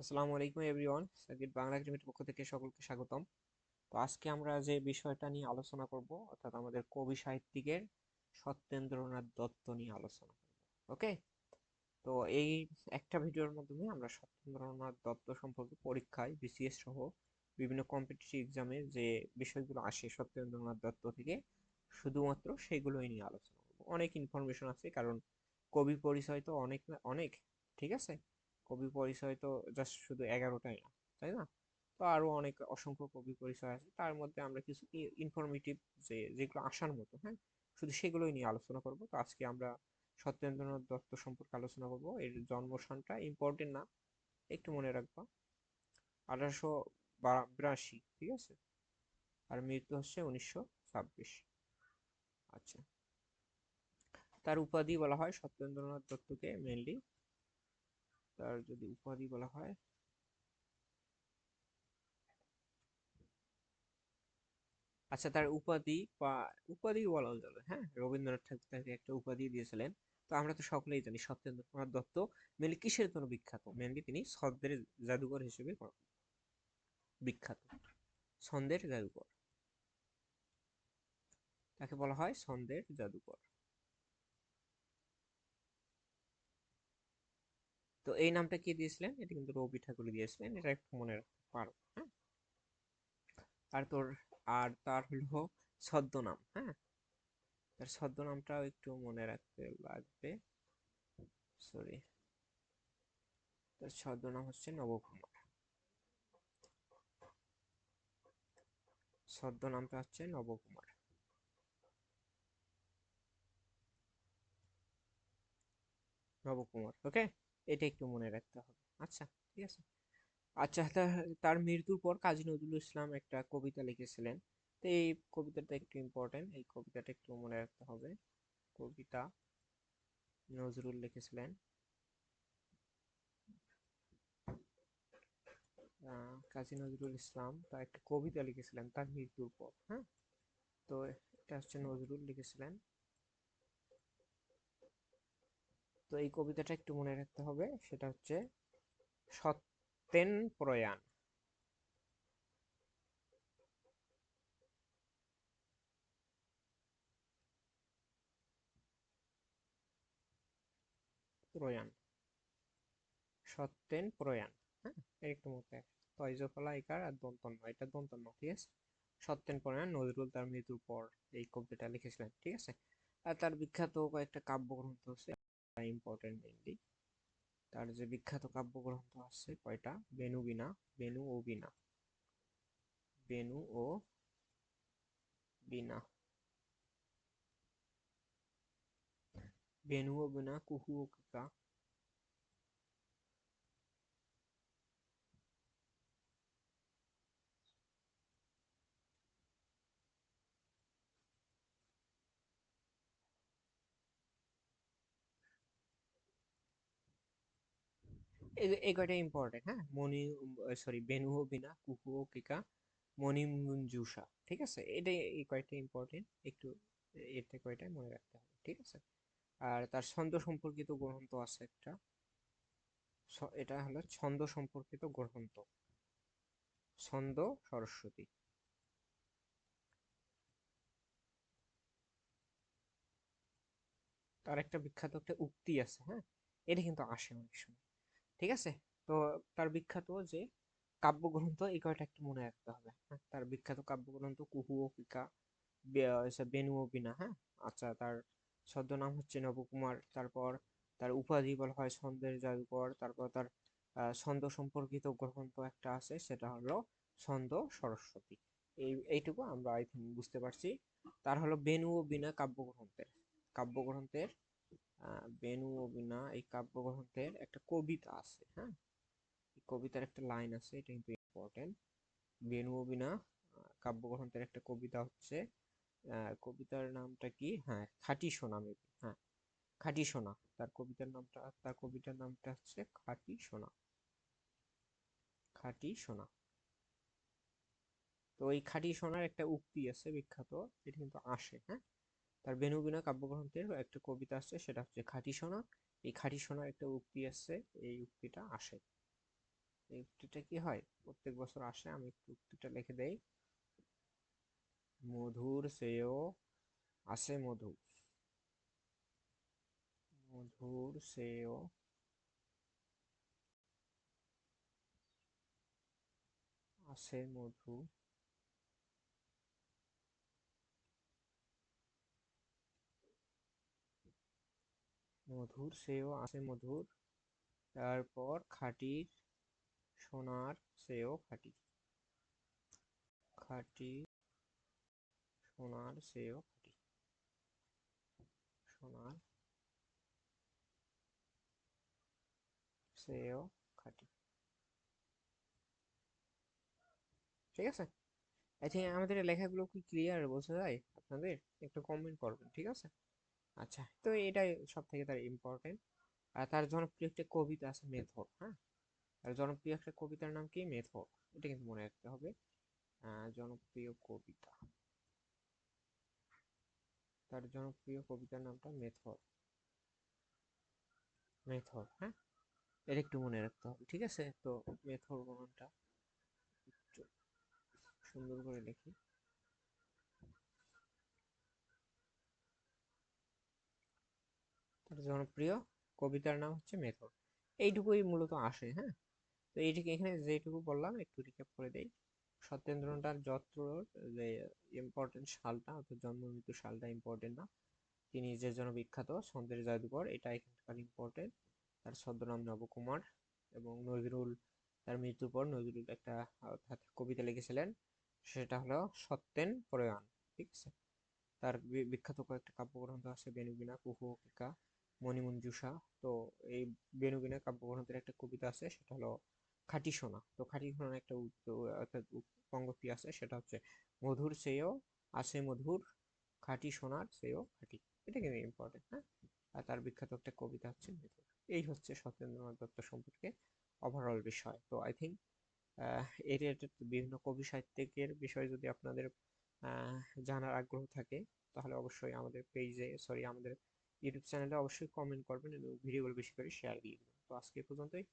আসসালামু আলাইকুম everyone circuit Bangla একাডেমির পক্ষ থেকে সকলকে স্বাগতম। তো আজকে আমরা যে বিষয়টা নিয়ে আলোচনা করব, অর্থাৎ আমাদের কবি সাহিত্যিকের সত্যেন্দ্রনাথ দত্ত নিয়ে আলোচনা করব, ওকে? তো এই একটা ভিডিওর মাধ্যমে আমরা সত্যেন্দ্রনাথ দত্ত সম্পর্কে পরীক্ষায় বিসিএস সহ বিভিন্ন কম্পিটিটিভ এক্সামে যে বিষয়গুলো আসে সত্যেন্দ্রনাথ দত্ত থেকে, শুধুমাত্র সেগুলোই নিয়ে আলোচনা করব। অনেক ইনফরমেশন আছে, কারণ কবি পরিচয় তো অনেক অনেক, ঠিক আছে? কবি পরিচয় তো জাস্ট শুধু এগারোটাই না, তাই না? তো আরও অনেক অসংখ্য কবি পরিচয় আছে। তার মধ্যে আমরা কিছু ইনফরমেটিভ যে, যেগুলো আসার মতো হ্যাঁ? শুধু সেগুলোই নিয়ে আলোচনা করব। তো আজকে আমরা সত্যেন্দ্রনাথ দত্ত সম্পর্কে আলোচনা করব। এর জন্মস্থানটা ইম্পর্টেন্ট না, একটু মনে রাখবা। আঠারোশো বিরাশি, ঠিক আছে? আর মৃত্যু হচ্ছে উনিশশো ছাব্বিশ। আচ্ছা। তার উপাধি বলা হয় সত্যেন্দ্রনাথ দত্তকে মেনলি তার যদি উপাধি বলা হয়? আচ্ছা তার উপাধি বা উপাধি বলা যাবে হ্যাঁ? রবীন্দ্রনাথ ঠাকুর তাকে একটা উপাধি দিয়েছিলেন। তো আমরা তো সকলেই জানি সত্যেন্দ্রনাথ দত্ত মেনলি কিসের জন্য বিখ্যাত? মেনলি তিনি ছন্দের জাদুকর হিসেবে বিখ্যাত। ছন্দের জাদুকর। তাকে বলা হয় ছন্দের জাদুকর। তো এই নামটা কে দিয়েছিলেন? এটা কিন্তু রবি ঠাকুর দিয়েছিলেন, এটা একটু মনে রাখতে পারো হ্যাঁ? আর তোর, আর তার হলো ছদ্মনাম হ্যাঁ? তার ছদ্মনামটাও একটু মনে রাখতে লাগবে সরি তার ছদ্মনাম হচ্ছে নবকুমার। ছদ্মনামটা হচ্ছে নবকুমার। নবকুমার ওকে এটা একটু মনে রাখতে হবে। আচ্ছা ঠিক আছে। আচ্ছা তার মৃত্যুর পর কাজী নজরুল ইসলাম একটা কবিতা লিখেছিলেন। তো এই কবিতাটা একটু ইম্পর্টেন্ট এই কবিতাটা একটু মনে রাখতে হবে। কবিতা নজরুল লিখেছিলেন। কাজী নজরুল ইসলাম তার একটা কবিতা লিখেছিলেন তার মৃত্যুর পর হ্যাঁ? তো এটা হচ্ছে নজরুল লিখেছিলেন। তো এই কবিতাটা একটু মনে রাখতে হবে, সেটা হচ্ছে সত্যেন প্রয়াণ। প্রয়াণ। সত্যেন প্রয়াণ হ্যাঁ? একটু মতে তয়জফলা ইকার আর দন্তন্য। এটা দন্তন্য, ঠিক আছে? সত্যেন প্রয়াণ নজরুল তার মৃত্যুর পর এই কবিতাটা লিখেছিলেন, ঠিক আছে? আর তার বিখ্যাত কয়েকটা কাব্যগ্রন্থ হচ্ছে ইম্পর্টেন্ট মেনলি তার যে বিখ্যাত কাব্যগ্রন্থ আছে কয়টা? বেনু বিনা, বেনু ও বিনা। বেনু ও বিনা। বেনু ও বিনা, কুহু ও কিকা। এই কয়টা ইম্পর্টেন্ট হ্যাঁ? মনি সরি বেনু বিনা, কুকু কিকা মঞ্জুষা, ঠিক আছে? এটাই এই কয়টা ইম্পর্টেন্ট একটু এটা কয়টাই মনে রাখতে হবে, ঠিক আছে? আর তার ছন্দ সম্পর্কিত গ্রন্থ আছে একটা। এটা হলো ছন্দ সম্পর্কিত গ্রন্থ। ছন্দ সরস্বতী। তার একটা বিখ্যাত একটা উক্তি আছে হ্যাঁ? এটা কিন্তু আসে অনেক সময়। ঠিক আছে? তো তার বিখ্যাত যে কাব্যগ্রন্থ, এই কয়টা একটু মনে রাখতে হবে। হ্যাঁ তার বিখ্যাত কাব্যগ্রন্থ কুহু ও পিকা বেনু ও বিনা হ্যাঁ? আচ্ছা তার ছদ্মনাম হচ্ছে নবকুমার, তারপর তার উপাধি বলা হয় ছন্দের জাদুকর, তারপর তার ছন্দ সম্পর্কিত গ্রন্থ একটা আছে, সেটা হলো ছন্দ সরস্বতী। এই, এইটুকু আমরা আই থিঙ্ক বুঝতে পারছি। তার হলো বেনু ও বিনা কাব্যগ্রন্থের কাব্যগ্রন্থের বেনু অবিনা এই কাব্যগ্রন্থের একটা কবিতা আছে হ্যাঁ? এই কবিতার একটা লাইন আছে, এটা কিন্তু ইম্পর্টেন্ট বেনু অবিনা কাব্যগ্রন্থের একটা কবিতা হচ্ছে কবিতার নামটা কি? হ্যাঁ খাটি সোনা মেবি হ্যাঁ খাটি সোনা তার কবিতার নামটা, তার কবিতার নামটা হচ্ছে খাটি সোনা খাটি সোনা তো এই খাটি সোনার একটা উক্তি আছে বিখ্যাত, এটা কিন্তু আসে হ্যাঁ? তার বেনুবিনা কাব্যগ্রন্থের একটা কবিতা আছে, সেটা হচ্ছে খাঁটি সোনা। এই খাঁটি সোনার একটা উক্তি আছে, এই উক্তিটা আসে। এই উক্তিটা কি হয়? প্রত্যেক বছর আসে, আমি উক্তিটা লিখে দেই। মধুর সেও আসে মধু। মধুর সেও আসে মধু। মধুর, সেও আছে মধুর। তারপর খাঁটি, সোনার, সেও খাঁটি। খাঁটি, সোনার, সেও খাঁটি। সোনার, সেও খাঁটি। ঠিক আছে? আচ্ছা আমাদের লেখাগুলো কি ক্লিয়ার বোঝা যায় আপনাদের? একটু কমেন্ট করবেন, ঠিক আছে? আচ্ছা। তো এটাই সব থেকে তার ইম্পর্টেন্ট আর তার জনপ্রিয় একটা কবিতা আছে মেথড হ্যাঁ? আর জনপ্রিয় একটা কবিতার নাম কি? মেথড এটা কিন্তু মনে রাখতে হবে। জনপ্রিয় কবিতা। তার জনপ্রিয় কবিতার নামটা মেথড মেথড হ্যাঁ? এটা একটু মনে রাখতে হবে, ঠিক আছে? তো মেথড একটু সুন্দর করে লিখি জনপ্রিয় কবিতার নাম হচ্ছে মেথড এইটুকুই মূলত আসে হ্যাঁ? তো এইটুকু এখানে যেটুকু বললাম, একটু রিক্যাপ করে দেই। সত্যেন্দ্রনাথ দত্তর যে ইম্পর্টেন্ট সালটা, অর্থাৎ জন্ম মৃত্যু সালটা ইম্পর্টেন্ট না, তিনি যে জন্য বিখ্যাত ছন্দের জাদুকর এটা এখানকার ইম্পর্টেন্ট তার ছদ্মনাম নবকুমার এবং নজরুল, তার মৃত্যুর পর নজরুল একটা অর্থাৎ কবিতা লিখেছিলেন, সেটা হলো সত্যেন প্রয়াণ, ঠিক আছে? তার বিখ্যাত কয়েকটা কাব্যগ্রন্থ আছে বেনুবিনা কুহুকিকা মণিমঞ্জুষা। তো এই বেনুবিনা কাব্যগ্রন্থের একটা কবিতা আছে, সেটা হলো খাঁটি সোনা তো খাঁটি সোনার একটা অর্থাৎ আছে, সেটা হচ্ছে, মধুর চেয়েও আছে মধুর খাঁটি সোনার চেয়েও খাঁটি। এটা কিন্তু ইম্পর্টেন্ট হ্যাঁ? আর তার বিখ্যাত একটা কবিতা হচ্ছে এই হচ্ছে সত্যেন্দ্রনাথ দত্ত সম্পর্কে ওভারঅল বিষয়। তো আই থিঙ্ক এর বিভিন্ন কবি সাহিত্যিকের বিষয়ে যদি আপনাদের জানার আগ্রহ থাকে, তাহলে অবশ্যই আমাদের পেজে সরি আমাদের ইউটিউব চ্যানেলে অবশ্যই কমেন্ট করবেন এবং ভিডিওগুলো বেশি করে শেয়ার দিয়ে দেবেন। তো আজকে পর্যন্তই।